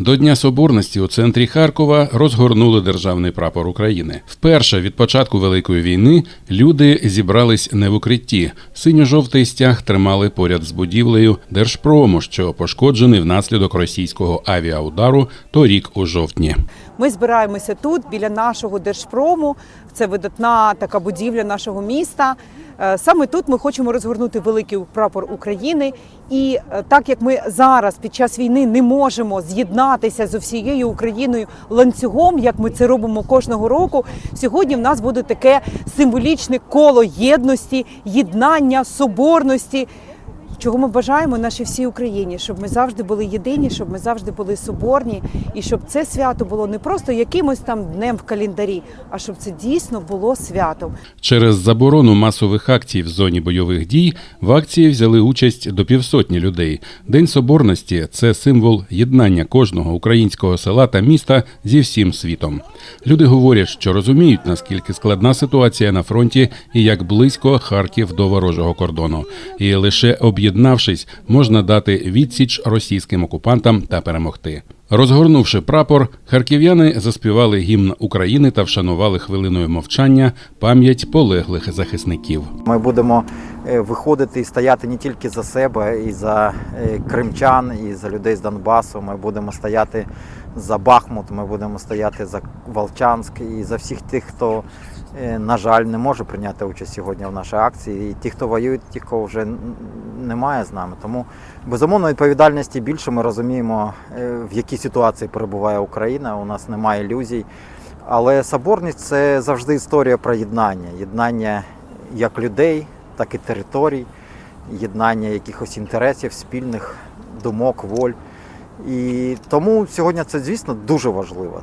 До Дня Соборності у центрі Харкова розгорнули державний прапор України. Вперше від початку Великої війни люди зібрались не в укритті. Синьо-жовтий стяг тримали поряд з будівлею Держпрому, що пошкоджений внаслідок російського авіаудару торік у жовтні. Ми збираємося тут, біля нашого держпрому. Це видатна така будівля нашого міста. Е, Саме тут ми хочемо розгорнути великий прапор України. І е, так як ми зараз під час війни не можемо з'єднатися з усією Україною ланцюгом, як ми це робимо кожного року, сьогодні в нас буде таке символічне коло єдності, єднання, соборності. Чого ми бажаємо нашій всій Україні, щоб ми завжди були єдині, щоб ми завжди були соборні, і щоб це свято було не просто якимось там днем в календарі, а щоб це дійсно було святом. Через заборону масових акцій в зоні бойових дій в акції взяли участь до півсотні людей. День соборності це символ єднання кожного українського села та міста зі всім світом. Люди говорять, що розуміють, наскільки складна ситуація на фронті і як близько Харків до ворожого кордону. І лише об'єднавшись, можна дати відсіч російським окупантам та перемогти. Розгорнувши прапор, харків'яни заспівали гімн України та вшанували хвилиною мовчання пам'ять полеглих захисників. Ми будемо е, виходити і стояти не тільки за себе, і за е, кримчан, і за людей з Донбасу. Ми будемо стояти за Бахмут, ми будемо стояти за Волчанськ і за всіх тих, хто, е, на жаль, не може прийняти участь сьогодні в нашій акції. І ті, хто воюють, ті, кого вже немає з нами. Тому безумовно відповідальності більше. Ми розуміємо, е, в якій ситуації перебуває Україна. У нас немає ілюзій. Але соборність це завжди історія про єднання. Єднання як людей, так і територій, єднання якихось інтересів, спільних думок, воль. І тому сьогодні це, звісно, дуже важливо.